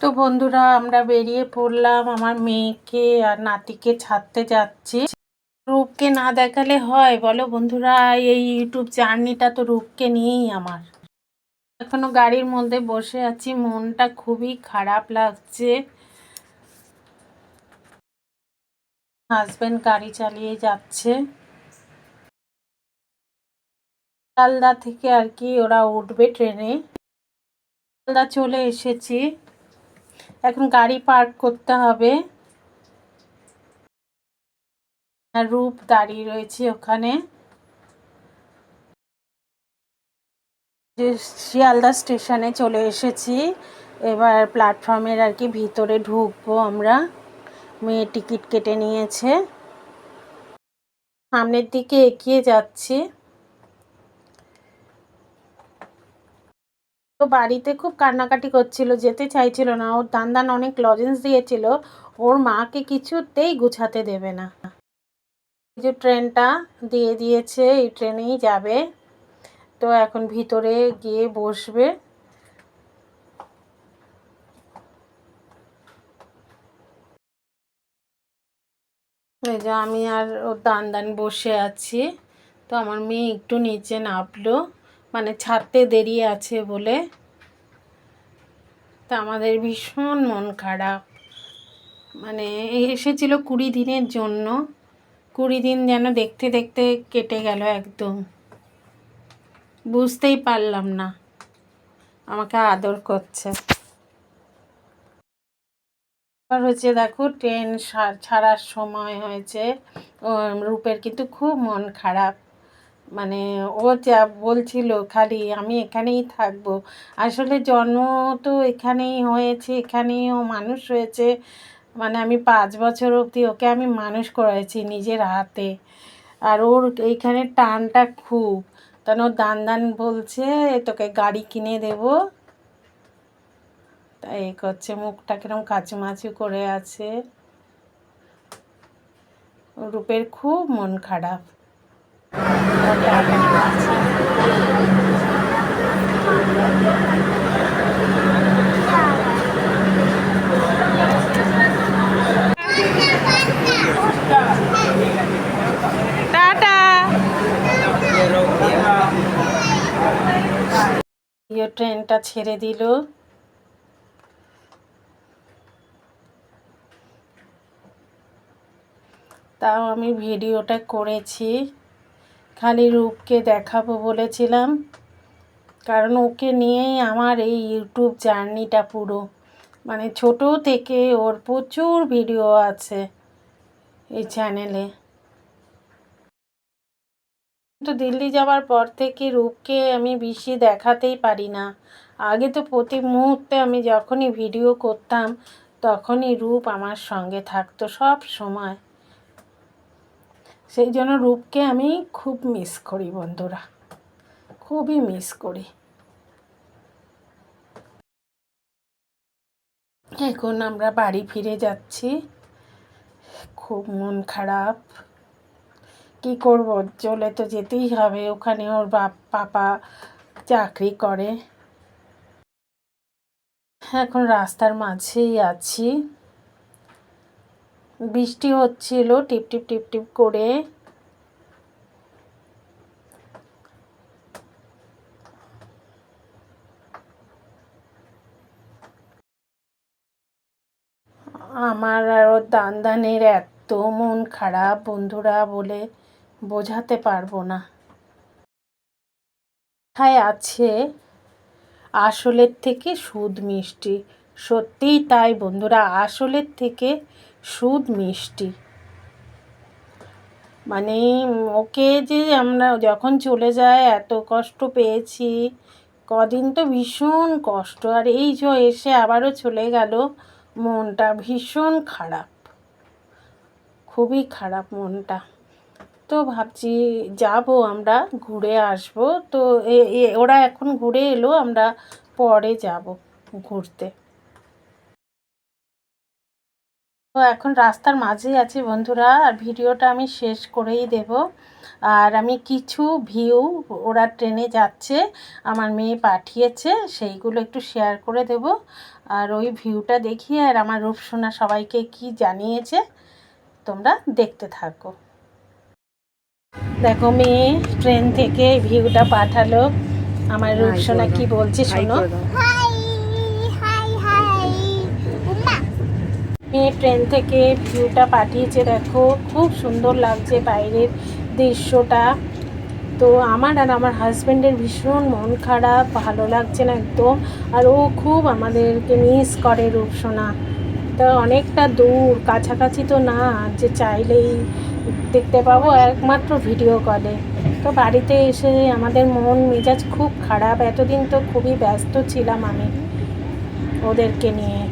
তো বন্ধুরা, আমরা বেরিয়ে পড়লাম আমার মেয়েকে আর নাতিকে ছাড়তে যাচ্ছি। রূপকে না দেখালে হয়, বলো বন্ধুরা, এই ইউটিউব জার্নিটা তো রূপকে নিয়েই আমার। এখনও গাড়ির মধ্যে বসে আছি, মনটা খুবই খারাপ লাগছে। হাজবেন্ড গাড়ি চালিয়ে যাচ্ছে। শিয়ালদা থেকে আর কি ওরা উঠবে ট্রেনে। শিয়ালদা চলে এসেছি। এখন গাড়ি পার্ক করতে হবে। রূপ দাঁড়িয়ে রয়েছে ওখানে। শিয়ালদা স্টেশনে চলে এসেছি। এবার প্ল্যাটফর্মের আর কি ভিতরে ঢুকবো আমরা। মেয়ে টিকিট কেটে নিয়েছে। সামনের দিকে এগিয়ে যাচ্ছি। তো বাড়িতে খুব কান্নাকাটি করছিল, যেতে চাইছিল না। ওর দান অনেক লজেন্স দিয়েছিল, ওর মাকে কিছুতেই গুছাতে দেবে না। এই যে ট্রেনটা দিয়ে দিয়েছে, এই ট্রেনেই যাবে। তো এখন ভিতরে গিয়ে বসবে। এই যে আমি আর ওর দান দান বসে আছি। তো আমার মেয়ে একটু নিচে নামলো। মানে ছাড়তে দেরি আছে বলে। তা আমাদের ভীষণ মন খারাপ। মানে এসেছিল কুড়ি দিনের জন্য। কুড়ি দিন যেন দেখতে দেখতে কেটে গেল একদম। বুঝতেই পারলাম না। আমাকে আদর করছে। হচ্ছে দেখো, ট্রেন ছাড়ার সময় হয়েছে। রূপের কিন্তু খুব মন খারাপ। মানে ও যা বলছিল, খালি আমি এখানেই থাকব। আসলে জন্ম তো এখানেই হয়েছে, এখানেই ও মানুষ হয়েছে। মানে আমি পাঁচ বছর অবধি ওকে আমি মানুষ করেছি নিজের হাতে। আর ওর এইখানে টানটা খুব। তখন ওর দান দান বলছে, তোকে গাড়ি কিনে দেব। তাই এই করছে, মুখটা কিরম কাচুমাচু করে আছে। রূপের খুব মন খারাপ। ট্রেনটা ছেড়ে দিল। তাও আমি ভিডিওটা করেছি। খালি রূপকে দেখাবো বলেছিলাম। কারণ ওকে নিয়েই আমার এই ইউটিউব জার্নিটা পুরো। মানে ছোট থেকে ওর প্রচুর ভিডিও আছে এই চ্যানেলে। তো দিল্লি যাওয়ার পর থেকে রূপকে আমি বেশি দেখাতেই পারি না। আগে তো প্রতি মুহূর্তে আমি যখনই ভিডিও করতাম, তখনই রূপ আমার সঙ্গে থাকতো সব সময়। সেই জন্য রূপকে আমি খুব মিস করি বন্ধুরা। খুবই মিস করি। এখন আমরা বাড়ি ফিরে যাচ্ছি। খুব মন খারাপ। কি করব? চলে তো যেতেই হবে। ওখানে ওর বাপ, পাপা চাকরি করে। এখন রাস্তার মাঝেই আছি। বৃষ্টি হচ্ছিল, টিপ টিপ টিপ টিপ করে। আমার আর ওর দান দানের এত মন খারাপ, বন্ধুরা বলে বোঝাতে পারব না। কোথায় আছে? আসলের থেকে সুদ মিষ্টি। সত্যিই তাই, বন্ধুরা, আসলের থেকে সুদ মিষ্টি। মানে ওকে যে আমরা যখন চলে যায় এত কষ্ট পেয়েছি, কদিন তো ভীষণ কষ্ট। আর এই যে এসে আবারও চলে গেল, মনটা ভীষণ খারাপ। খুবই খারাপ মনটা। তো ভাবছি যাব আমরা, ঘুরে আসব। তো ওরা এখন ঘুরে এলো, আমরা পরে যাব ঘুরতে। তো এখন রাস্তার মাঝেই আছি বন্ধুরা আর ভিডিওটা আমি শেষ করেই দেব। আর আমি কিছু ভিউ ওরা ট্রেনে যাচ্ছে আমার মেয়ে পাঠিয়েছে সেইগুলো একটু শেয়ার করে দেব। আর ওই ভিউটা দেখিয়ে আর আমার রূপসোনা সবাইকে কি জানিয়েছে তোমরা দেখতে থাকো। দেখো মেয়ে ট্রেন থেকে ভিউটা পাঠালো। আমার রূপসোনা কি বলছে শোনো। মেয়ে ট্রেন থেকে ভিউটা পাঠিয়েছে, দেখো, খুব সুন্দর লাগছে বাইরের দৃশ্যটা। তো আমার আর আমার হাজব্যান্ডের ভীষণ মন খারাপ, ভালো লাগছে না একদম। আর ও খুব আমাদেরকে মিস করে রূপসোনা। তা অনেকটা দূর, কাছাকাছি তো না, যে চাইলেই দেখতে পাবো, একমাত্র ভিডিও কলে তো বাড়িতে এসে আমাদের মন মেজাজ খুব খারাপ, এতদিন তো খুবই ব্যস্ত ছিলাম আমি ওদেরকে নিয়ে।